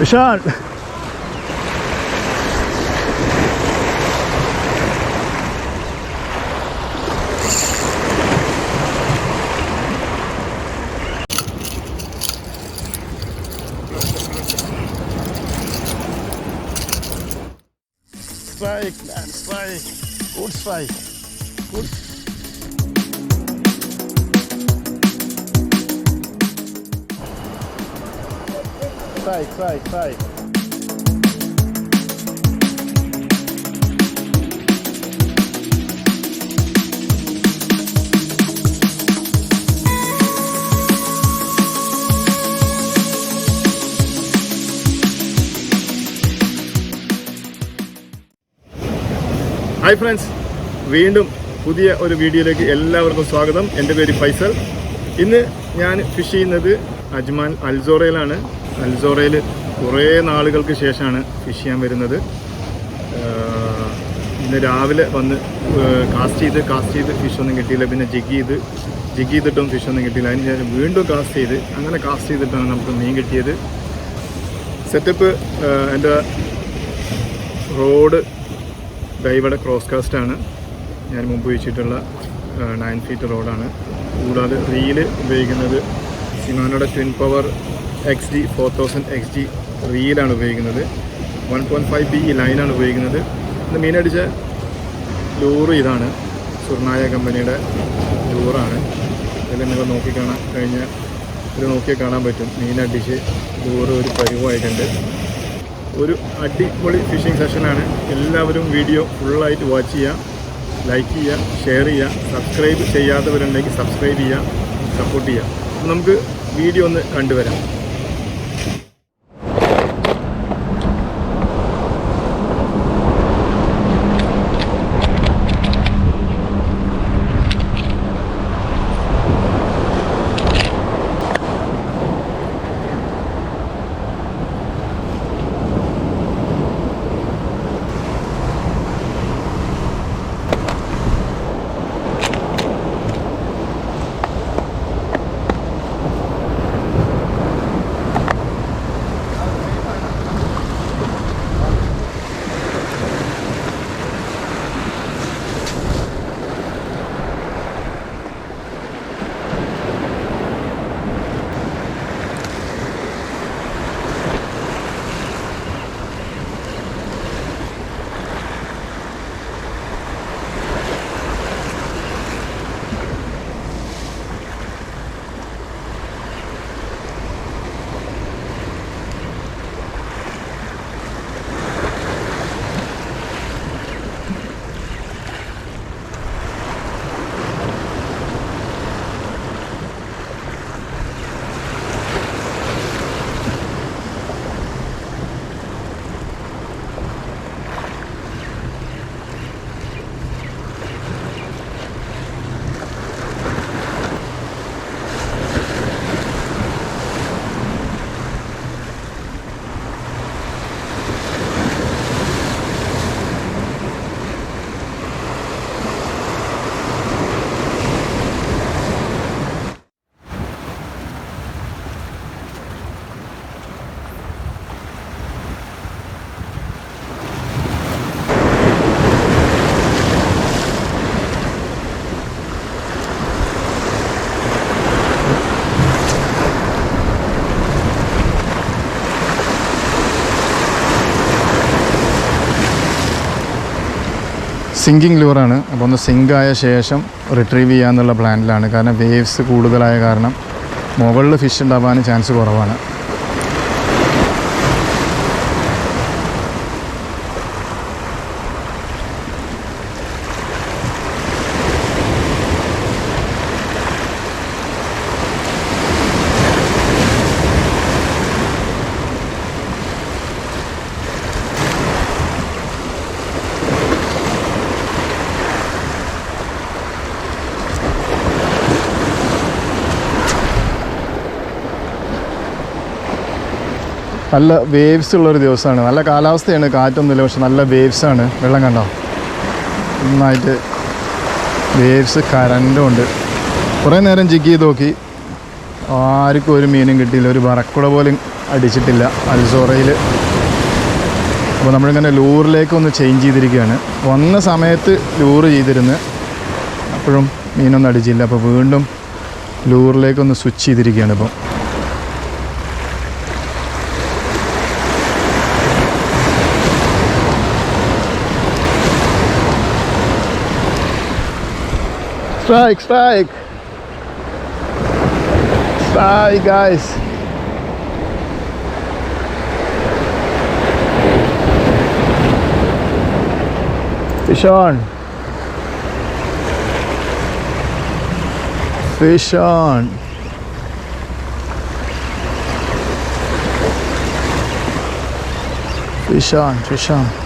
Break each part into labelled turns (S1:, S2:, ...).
S1: Bescheid. Strike, nein, Strike. Gut, Strike. Gut. Strike, sai, sai. Hi friends വീണ്ടും പുതിയ ഒരു വീഡിയോയിലേക്ക് എല്ലാവർക്കും സ്വാഗതം. എന്റെ പേര് ഫൈസൽ. ഇന്ന് ഞാൻ ഫിഷ് ചെയ്യുന്നത് അജ്മാൻ അൽസോറയിലാണ്. അൽസോറയിൽ കുറേ നാളുകൾക്ക് ശേഷമാണ് ഫിഷ് ചെയ്യാൻ വരുന്നത്. ഇന്ന് രാവിലെ വന്ന് കാസ്റ്റ് ചെയ്ത് കാസ്റ്റ് ചെയ്ത് ഫിഷ് ഒന്നും കിട്ടിയില്ല. പിന്നെ ജിഗ് ചെയ്ത് ജിഗ് ചെയ്തിട്ടും ഫിഷ് ഒന്നും കിട്ടിയില്ല. അതിന് ശേഷം വീണ്ടും കാസ്റ്റ് ചെയ്ത് അങ്ങനെ കാസ്റ്റ് ചെയ്തിട്ടാണ് നമുക്ക് മീൻ കിട്ടിയത്. സെറ്റപ്പ് എന്റെ റോഡ് ഡൈവയുടെ ക്രോസ് കാസ്റ്റാണ് ഞാൻ മുമ്പ് വെച്ചിട്ടുള്ള നയൻ ഫീറ്റ് റോഡാണ് കൂടാതെ റീൽ ഉപയോഗിക്കുന്നത് സിമാനോയുടെ twin power X D four thousand X D റീലാണ് ഉപയോഗിക്കുന്നത്. വൺ പോയിന്റ് ഫൈവ് ബി ലൈനാണ് ഉപയോഗിക്കുന്നത്. ഇന്ന് മീനടിച്ച ലൂറ് ഇതാണ്. സുർണായ കമ്പനിയുടെ ലൂറാണ് ഇതിൽ നിങ്ങൾ നോക്കിക്കാണാൻ കഴിഞ്ഞ ഇത് നോക്കിയാൽ കാണാൻ പറ്റും. മീനടിച്ച് ലൂറ് ഒരു പരിവായിട്ടുണ്ട്. ഒരു അടിപൊളി ഫിഷിംഗ് സെഷനാണ് എല്ലാവരും വീഡിയോ ഫുള്ളായിട്ട് വാച്ച് ചെയ്യുക ലൈക്ക് ചെയ്യുക ഷെയർ ചെയ്യുക സബ്സ്ക്രൈബ് ചെയ്യാത്തവരുണ്ടെങ്കിൽ സബ്സ്ക്രൈബ് ചെയ്യുക സപ്പോർട്ട് ചെയ്യുക. നമുക്ക് വീഡിയോ ഒന്ന് കണ്ടുവരാം. സിങ്കിങ് ലൂറാണ് അപ്പോൾ ഒന്ന് സിങ്ക് ആയ ശേഷം റിട്രീവ് ചെയ്യാന്നുള്ള പ്ലാനിലാണ് കാരണം വേവ്സ് കൂടുതലായ കാരണം മുകളിൽ ഫിഷ് ഉണ്ടാവാൻ ചാൻസ് കുറവാണ്. നല്ല വേവ്സ് ഉള്ളൊരു ദിവസമാണ്. നല്ല കാലാവസ്ഥയാണ് കാറ്റൊന്നുമില്ല പക്ഷെ നല്ല വേവ്സ് ആണ്. വെള്ളം കണ്ടോ? നന്നായിട്ട് വേവ്സ് കരണ്ടും ഉണ്ട്. കുറേ നേരം ജിഗ് ചെയ്ത് നോക്കി. ആർക്കും ഒരു മീനും കിട്ടിയില്ല. ഒരു വറക്കുട പോലും അടിച്ചിട്ടില്ല. അൽസോറയിൽ അപ്പോൾ നമ്മളിങ്ങനെ ലൂറിലേക്ക് ഒന്ന് ചേഞ്ച് ചെയ്തിരിക്കുകയാണ്. വന്ന സമയത്ത് ലൂറ് ചെയ്തിരുന്ന്. അപ്പോഴും മീനൊന്നും അടിച്ചില്ല. അപ്പോൾ വീണ്ടും ലൂറിലേക്കൊന്ന് സ്വിച്ച് ചെയ്തിരിക്കുകയാണ് ഇപ്പം Strike, strike. Strike, guys. Fish on. Fish on. Fish on, fish on.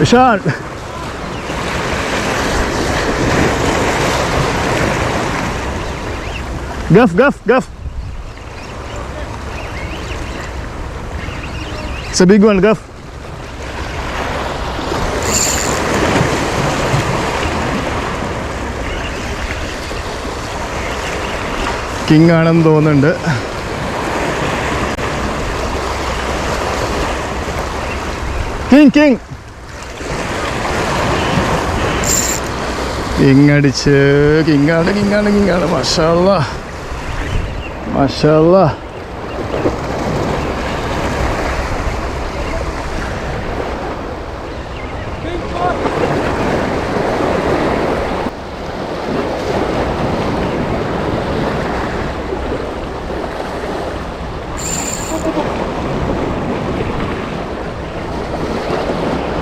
S1: On. Guff, guff, guff. It's a big one, guff. King ആണെന്ന് തോന്നുന്നുണ്ട് കിങ് കിങ് കിങ് അടിച്ച് കിങ്ങാണ് കിങ്ങാണ് കിങ്ങാണ് മഷാല്ല മഷാല്ല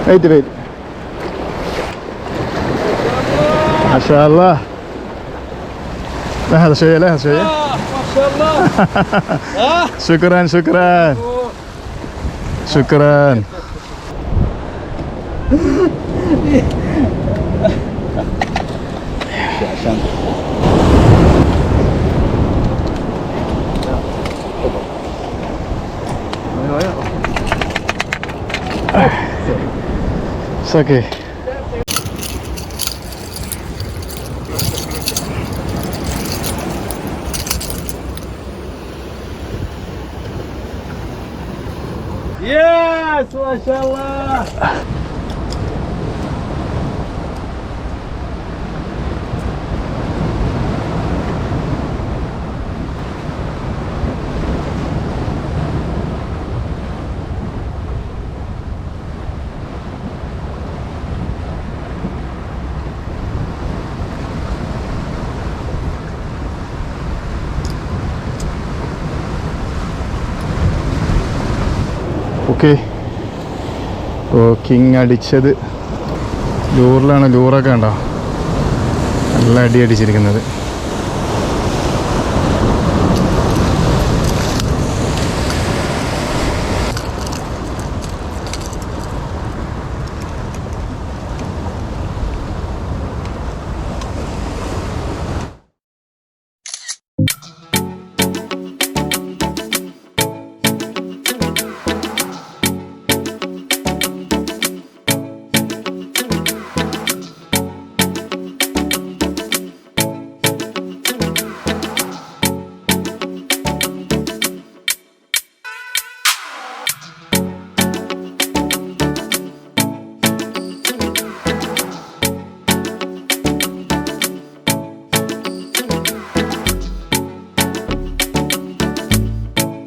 S1: wait wait ما شاء الله. لا هذا شيء لا هذا شيء
S2: ما شاء الله.
S1: آه. شكرا شكرا. شكرا. okay. Oxalá! Ok. King അടിച്ചത്. ലൂറിലാണ് ലൂറൊക്കെ ഉണ്ടോ നല്ല അടി അടിച്ചിരിക്കുന്നത്.